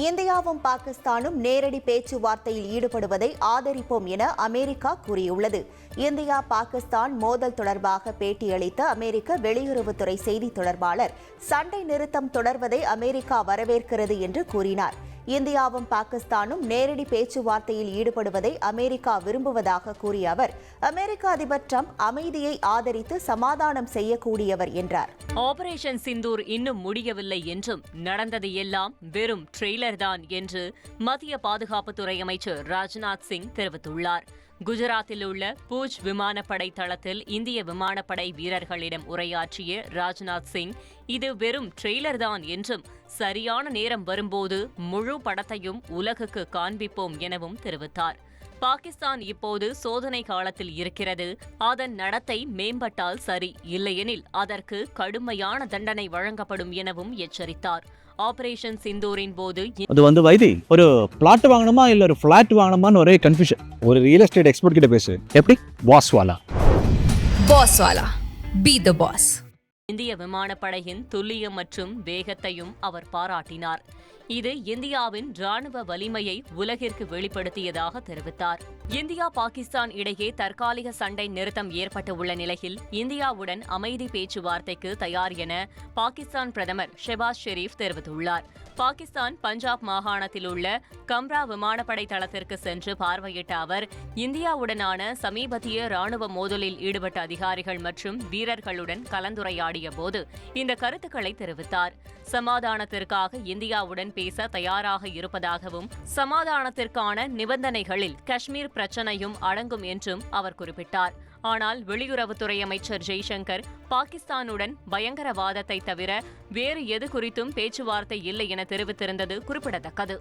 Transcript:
இந்தியாவும் பாகிஸ்தானும் நேரடி பேச்சுவார்த்தையில் ஈடுபடுவதை ஆதரிப்போம் என அமெரிக்கா கூறியுள்ளது. இந்தியா பாகிஸ்தான் மோதல் தொடர்பாக பேட்டியளித்த அமெரிக்க வெளியுறவுத்துறை செய்தி தொடர்பாளர் சண்டை நிறுத்தம் தொடர்வதை அமெரிக்கா வரவேற்கிறது என்று கூறினார். இந்தியாவும் பாகிஸ்தானும் நேரடி பேச்சுவார்த்தையில் ஈடுபடுவதை அமெரிக்கா விரும்புவதாக கூறிய அவர் அமெரிக்க அதிபர் ட்ரம்ப் அமைதியை ஆதரித்து சமாதானம் செய்யக்கூடியவர் என்றார். ஆபரேஷன் சிந்தூர் இன்னும் முடியவில்லை என்றும் நடந்தது எல்லாம் வெறும் ட்ரெய்லர் தான் என்று மத்திய பாதுகாப்புத்துறை அமைச்சர் ராஜ்நாத் சிங் தெரிவித்துள்ளார். குஜராத்தில் உள்ள பூஜ் விமானப்படை தளத்தில் இந்திய விமானப்படை வீரர்களிடம் உரையாற்றிய ராஜ்நாத் சிங் இது வெறும் ட்ரெய்லர் தான் என்றும் சரியான நேரம் வரும்போது முழு படத்தையும் உலகுக்கு காண்பிப்போம் எனவும் தெரிவித்தார். பாகிஸ்தான் இப்போது சோதனை காலத்தில் இருக்கிறது. அதன் நடத்தை மேம்பட்டால் சரி இல்லையெனில் அதற்கு கடுமையான தண்டனை வழங்கப்படும் எனவும் எச்சரித்தார். ஆபரேஷன் சிந்தூரின் போது அது வந்து வைத்தி ஒரு பிளாட் வாங்கணுமா இல்ல ஒரு ஃபிளாட் வாங்கணுமான்னு ஒரே கன்ஃபியூஷன் ஒரு ரியல் எஸ்டேட் எக்ஸ்பர்ட் கிட்ட பேசு. எப்படி? வாஸ்வாலா Boss Wala. Be the boss. இந்திய விமானப்படையின் துல்லியம் மற்றும் வேகத்தையும் அவர் பாராட்டினார். இது இந்தியாவின் ராணுவ வலிமையை உலகிற்கு வெளிப்படுத்தியதாக தெரிவித்தார். இந்தியா பாகிஸ்தான் இடையே தற்காலிக சண்டை நிறுத்தம் ஏற்பட்டுள்ள நிலையில் இந்தியாவுடன் அமைதி பேச்சுவார்த்தைக்கு தயார் என பாகிஸ்தான் பிரதமர் ஷெபாஸ் ஷெரீப் தெரிவித்துள்ளார். பாகிஸ்தான் பஞ்சாப் மாகாணத்தில் உள்ள கம்ரா விமானப்படை தளத்திற்கு சென்று பார்வையிட்ட அவர் இந்தியாவுடனான சமீபத்திய ராணுவ மோதலில் ஈடுபட்ட அதிகாரிகள் மற்றும் வீரர்களுடன் கலந்துரையாடிய போது இந்த கருத்துக்களை தெரிவித்தார். சமாதானத்திற்காக இந்தியாவுடன் பேச தயாராக இருப்பதாகவும் சமாதானத்திற்கான நிபந்தனைகளில் காஷ்மீர் பிரச்சனையும் அடங்கும் என்றும் அவர் குறிப்பிட்டார். ஆனால் வெளியுறவுத்துறை அமைச்சர் ஜெய்சங்கர் பாகிஸ்தானுடன் பயங்கரவாதத்தை தவிர வேறு எது குறித்தும் பேச்சுவார்த்தை இல்லை என தெரிவித்திருந்தது குறிப்பிடத்தக்கது.